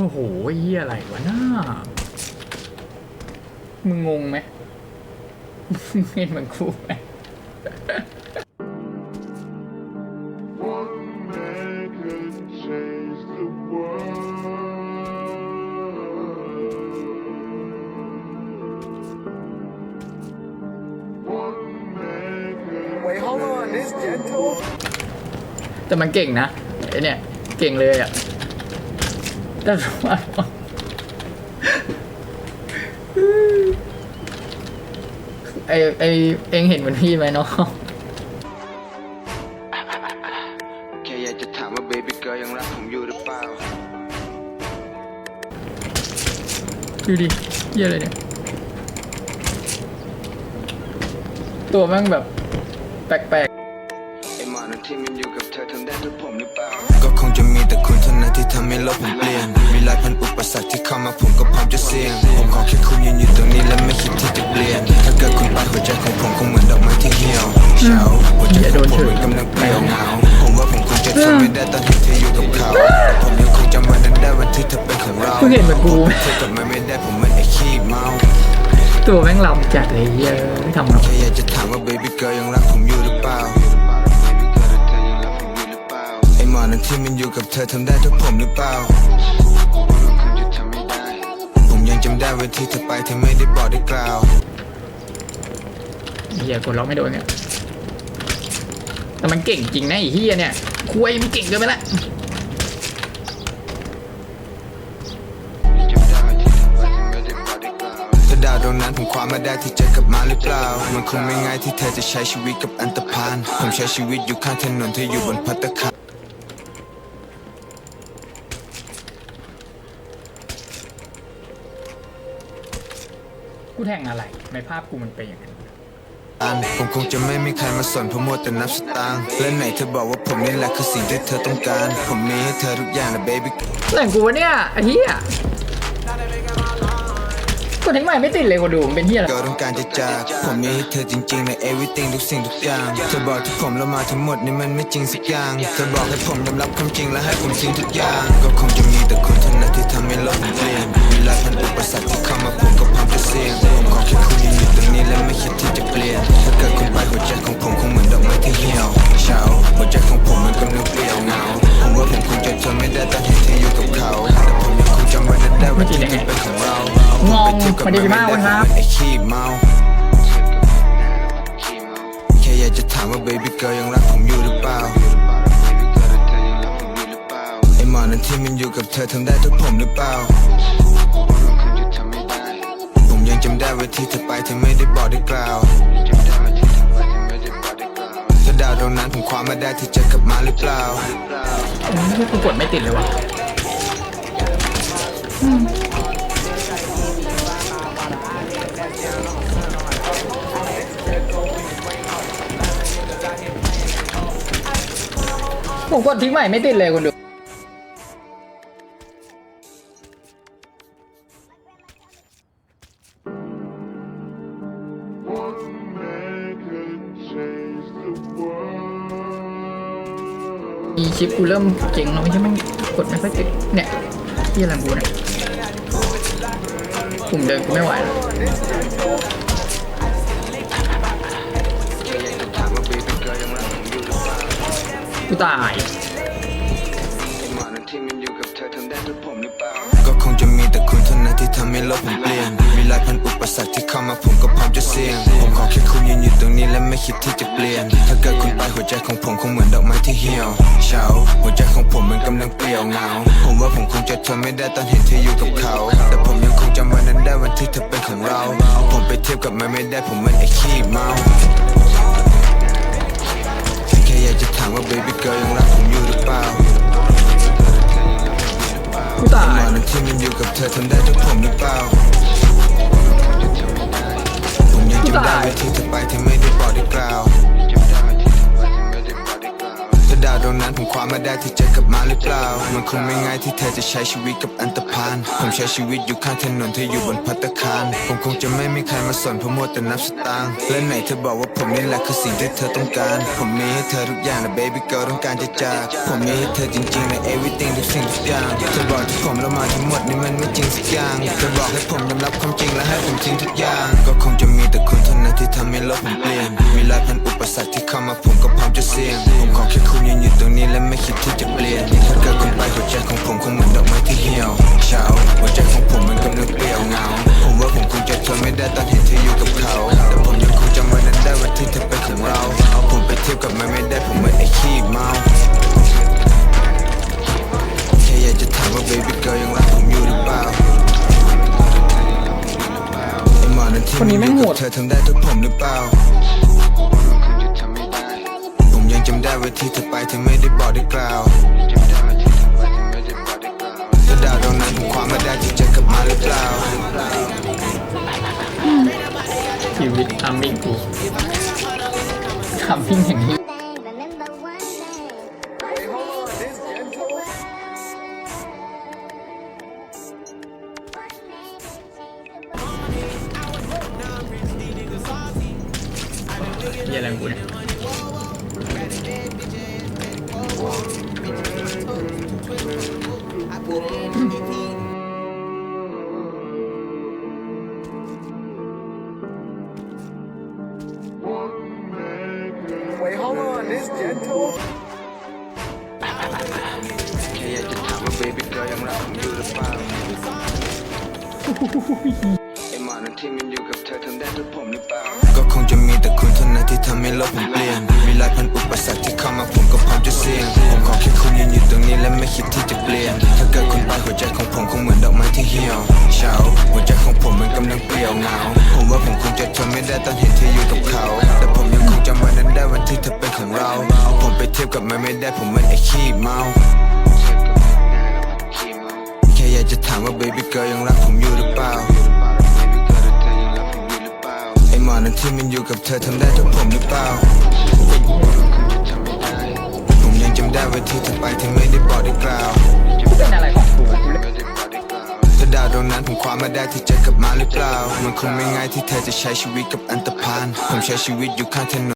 โอ้โหเฮียอะไรวะน้ามึงงงไหมมึงเห็นเหมือนกูไหม One man could change the world. One man could Wait, hold on. This gentle? แต่มันเก่งนะไอเนี่ย เก่งเลยอะ แต่ว่าไอไอเองเห็นเหมือนพี่ไหมเนาะแค่อยากจะถามว่า baby girl ยังรักผมอยู่หรือเปล่า ดูดิเฮียอะไรเนี่ย ตัวแม่งแบบ แปลก หลายพันอุปสรรคที่เข้ามาผมก็พร้อมจะเสี่ยงผมขอแค่คุณยืนอยู่ตรงนี้และไม่คิดที่จะเปลี่ยน ถ้าเกิดคุณไปหัวใจของผมคงเหมือนดอกไม้ที่เหี่ยวเฉาหัวใจของผมเหมือนกำลังเปลี่ยวเหงาผมว่าผมคงจะทนไม่ได้ตอนที่เธออยู่กับเขาแต่ผมยังคงจำวันนั้นได้วันที่เธอเป็นของเราๆเพิ่งเห็นเหมือนกูไหมเธอกลับมาไม่ได้ผมมันไอ้ขี้เมาตัวแม่งลำจัดเลยเฮียไม่ทำหรอกแค่อยากจะถามว่า baby girl ยังรักผมอยู่หรือเปล่าไอหมอนั้นที่มันอยู่กับเธอทำได้ทุกผมหรือเปล่าผม ยังจำได้วันที่เธอไปเธอไม่ได้บอกได้กล่าวเฮียกดล็อกไม่โดนเนี่ยแต่มันเก่งจริงนะไอ้เฮียเนี่ยคุยมันเก่งเกินไปละถ้าดาวดวงนั้นผมคว้ามาได้ที่เจอกลับมาหรือเปล่า มันคงไม่ง่ายที่เธอจะใช้ชีวิตกับอันตรพานผมใช้ชีวิตอยู่ข้างถนนเธออยู่บนพัตตาคาร กูแทงอะไร ในภาพกูมันเป็นอย่างนั้นอันผมคงจะไม่มีใครมาสนผมมัวแต่นับสตางค์และไหนเธอบอกว่าผมนี่แหละคือสิ่งที่เธอต้องการ ผมมีให้เธอทุกอย่างนะ baby แต่งกูวะเนี่ยไอ้เฮีย กูทิ้งใหม่ไม่ติดเลยกูดูมันเป็นเฮียอะไรก็ต้องการจะจากผมมีให้เธอจริงๆใน everything ทุกสิ่งทุกอย่างเธอบอกที่ผมละมาทั้งหมดนี่มันไม่จริงสักอย่างเธอบอกให้ผมยอมรับความจริงและให้ผมทิ้งทุกอย่าง ก็คงจะมีแต่คุณเท่านั้นที่ทำให้โลกผมเปลี่ยนมีหลายพันอุปสรรคที่เข้ามาผมก็พร้อมจะเสี่ยงผมขอแค่คุณยืนอยู่ตรงนี้และไม่คิดที่จะเปลี่ยนถ้าเกิดคุณไปหัวใจของผมคง วัสดีมากวันครับ ไอ้ขี้เมาแค่อยากจะถามว่า baby girl ยังรักผมอยู่หรือเปล่าไอ้หมอนั้นที่มันอยู่กับเธอทำได้ทุกผมหรือเปล่า ผมยังจำได้ว่าที่เธอไปเธอไม่ได้บอกได้กล่าวถ้าดาวดวงนั้นผมคว้ามาได้ที่เจอกลับมาหรือเปล่ากูกดไม่ติดเลยวะ ผมกดทิ้งใหม่ไม่ติดเลยคุณดู มีชิปกูเริ่มเจ๋งแล้วไม่ใช่ไหมกดไม่ค่อยติดเนี่ยที่อะไรกูเนี่ยกลุ่มเดินกูไม่ไหวแล้ว กูตาย ก็คงจะมีแต่คุณเท่านั้นที่ทำให้โลกผมเปลี่ยน มีหลายพันอุปสรรคที่เข้ามาผมก็พร้อมจะเสี่ยง ผมขอแค่คุณยืนอยู่ตรงนี้และไม่คิดที่จะเปลี่ยน ถ้าเกิดคุณไปหัวใจของผมคงเหมือนดอกไม้ที่เหี่ยวเฉาหัวใจของผมมันกำลังเปลี่ยวเหงา ผมว่าผมคงจะทนไม่ได้ตอนเห็นเธออยู่กับเขา แต่ผมยังคงจำวันนั้นได้วันที่เธอเป็นของเรา ผมไปเทียบกับมันไม่ได้ผมมันไอ้ขี้เมาากจะถามว่า baby girl ยังรักผมอยู่หรือเปล่ากูตาหมยอนั้นที่มันอยู่กับเธอทำได้ทุกผมหรือเปล่า ผมยังจำได้ว่าที่เธอไปเธอไม่ได้บอกได้กล่าวถ้าดาวดวงนั้นผมคว้ามาได้ที่เจอกับ มาหรือเปล่า มันคงไม่ง่ายที่เธอจะใช้ชีวิตกับอันตรพาน ผมใช้ชีวิตอยู่ข้างถนนเธออยู่บนพัตคาร ผมคงจะไม่มีใครมาสนเพราะมัวแต่นับสตางค์ และไหนเธอบอกว่าผมนี่แหละคือสิ่งที่เธอต้องการ ผมมีให้เธอทุกอย่างแต่ baby girl ต้องการจะจาก ผมมีให้เธอจริงๆใน everything ทุกสิ่งทุกอย่าง เธอบอกที่ผมละมาทั้งหมดนี่มันไม่จริงสักอย่าง เธอบอกให้ผมยอมรับความจริงและให้ผมทิ้งทุกอย่าง ก็คงจะมีแต่คุณเท่านั้นที่ทำให้โลกผมเปลี่ยน มีหลายพันอุปสรรคที่เข้ามาผมก็พร้อมจะเสี่ยง ผมขอแค่คุณยืนอยู่ตรงนี้และไม่คิดที่จะเปลี่ยนถ้าเกิดคุณไปหัวใจของผมคงเหมือนดอกไม้ที่เหี่ยวเฉาหัวใจของผมมันกำลังเปลี่ยวเงา ผมว่าผมคงจะทนไม่ได้ตอนเห็นเธออยู่กับเขา แต่ผมยังคงจำวันนั้นได้วันที่เธอเป็นของเรา เอาผมไปเทียบกับมันไม่ได้ผมเหมือนไอ้ขี้เมาแค่อยากจะถามว่า baby girl ยังรักผมอยู่หรือเปล่าไอ้หมอนั้นที่คนนี้แม่งโหด เธอทำได้ทุกผมหรือเปล่า ผมยังจำได้ว่าที่เธอไปเธอไม่ได้บอกได้กล่าวถ้าดาวดวงนั้นผมคว้ามาได้ที่จะกลับมาหรือเปล่าชีวิตทำมิ่งกูทำมิ่งอย่างนี้ Remember one day. Hey, hold on, this gentle. เยอะไรงกูเนี่ย แค่อยากจะถามว่า baby girl ยังรักผมอยู่หรือเปล่าไอ้หมอนั้นที่มันอยู่กับเธอทำได้ทุกผมหรือเปล่า ก็คงจะมีแต่คุณเท่านั้นที่ทำให้โลกผมเปลี่ยน มีหลายพันอุปสรรคที่เข้ามาผมก็พร้อมจะเสี่ยง ผมขอแค่คุณยืนอยู่ตรงนี้และไม่คิดที่จะเปลี่ยน ถ้าเกิดคุณไปหัวใจของผมคงเหมือนดอกไม้ที่เหี่ยวเฉาหัวใจของผมมันกำลังเปลี่ยวเหงา ผมว่าผมคงจะทนไม่ได้ตอนเห็นเธออยู่กับเขา แต่ผมยังคงจำวันนั้นได้วันที่เธอเป็นของเรา ไปเทียบกับมันไม่ได้ผมเหมือนไอ้ขี้เมาแค่อยากจะถามว่า baby girl ยังรักผมอยู่หรือเปล่าไอ้หมอนั้นที่มันอยู่กับเธอทำได้ทุกผมหรือเปล่าผมยังจำได้ว่าที่เธอไปเธอไม่ได้บอกได้กล่าวเป็นอะไรของกูถ้าดาวดวงนั้นผมคว้ามาได้ที่จะกลับมาหรือเปล่า มันคงไม่ง่ายที่เธอจะใช้ชีวิตกับอันตรพานผมใช้ชีวิตอยู่ข้างถนน